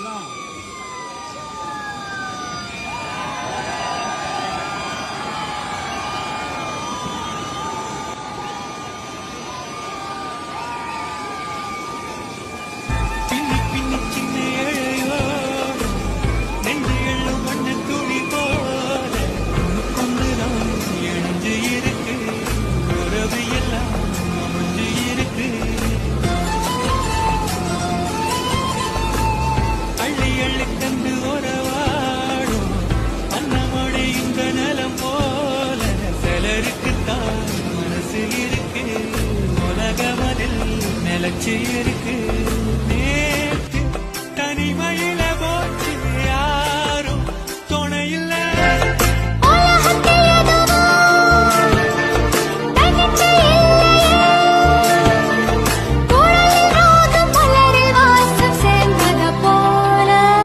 さん。கண்டு உறவாடும் அன்னமொழி இந்த நலம் போல சிலருக்குத்தான் மனசு இருக்கு. உலகமதில் நிலச்சி இருக்கு.